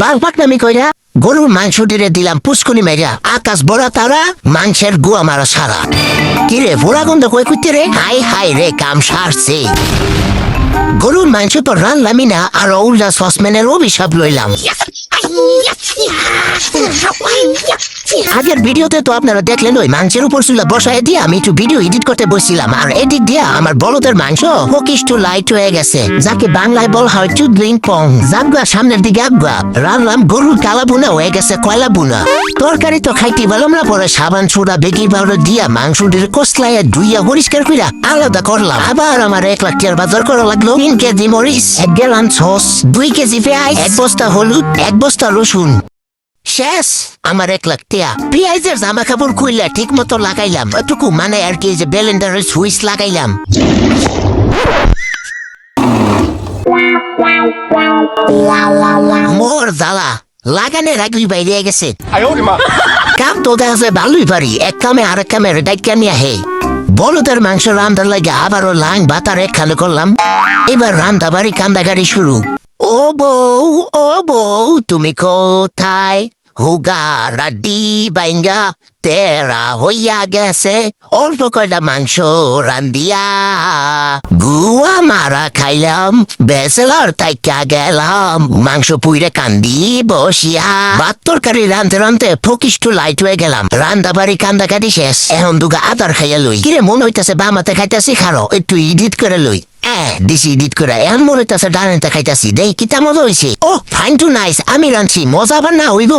বালপাক নামি কইরা গরুর মাংস ডিরে দিলাম পুষ্কুনি মেরা আকাশ বড়া তারা, মাংসের গুয়া মারা সারা। কি রে বোড়া গন্ধ কই কুইতে রে? হাই হাই রে, কাম সারছে। গরুর মাংস তো রানলামই না, আর উল্লা সসম্যানের অভিশাপ লইলাম। আগের ভিডিওতে তো আপনারা দেখলেন, ওই মাংসের উপর চুলা বসায় দিয়ে আমি একটু ভিডিও এডিট করতে বসছিলাম। আর এডিট দিয়ে আমার বলদের মাংস ফকিস টু লাইট হয়ে গেছে। যাকে বাংলায় বল হয় চুদ্রিং পং। জাগুয়া সামনের দিকে আগুয়া রানলাম গরুর কালা বুনা হয়ে গেছে কয়লা বুনা। তরকারি তো খাইতে পারলাম না, পরে সাবান সুরা বেকিং পাউডার দিয়া মাংস দিয়ে কসলাইয়া ধুইয়া পরিষ্কার কইরা আলাদা করলাম। আবার আমার এক লাখ টিয়ার বাজার করা লাগল তিন কেজি মরিচ, এক গ্যালান সস, দুই কেজি পেঁয়াজ, এক বস্তা হলুদ, এক বস্তা রসুন। শেষ। আমার এক লাখ টিয়া। পেঁয়াজের জামা কাপড় খুললা ঠিক মতো লাগাইলাম। এটুকু মানে আর কি যে ব্যালেন্ডারের সুইচ লাগাইলাম। মোর জ্বালা। লাগানের আগলি বাইরে গেছে। কাম তো দেখা ভালোই পারি। এক কামে আরেক কামে ডাইকা নিয়ে হে। বলদের মাংস রান্ধার লাগে আবারও লাং বাতার একখানে করলাম। এবার রান্দা বাড়ি কান্দাগাড়ি শুরু। ও বউ ও বউ তুমি কোথায়? হুগা রাডি বাইঙ্গা, তেরা হইয়া গেছে। অল্প কয়টা মাংস রান্দিয়া গুয়া মারা খাইলাম বেসেলার তাইকা গেলাম। মাংস পুইরে কান্দি বসিয়া। ভাত তরকারি রানতে রানতে ফকিষ্ট লাইট হয়ে গেলাম। রান্দা বাড়ি কান্দা কাটি শেষ। এখন দুগা আদার খাইয়া লই। কিরে মন হইতাছে বামাতে খাইতাছি, খারো, একটু ইডিট করে লই। Eh, দিছি ইডিট করে এমন মনে হইতাছে ডানেতে খাইতাছি দেই কিতা মজা হইছে? ও ফাইন টু নাইস আমি রানছি মজা আবার না হইব.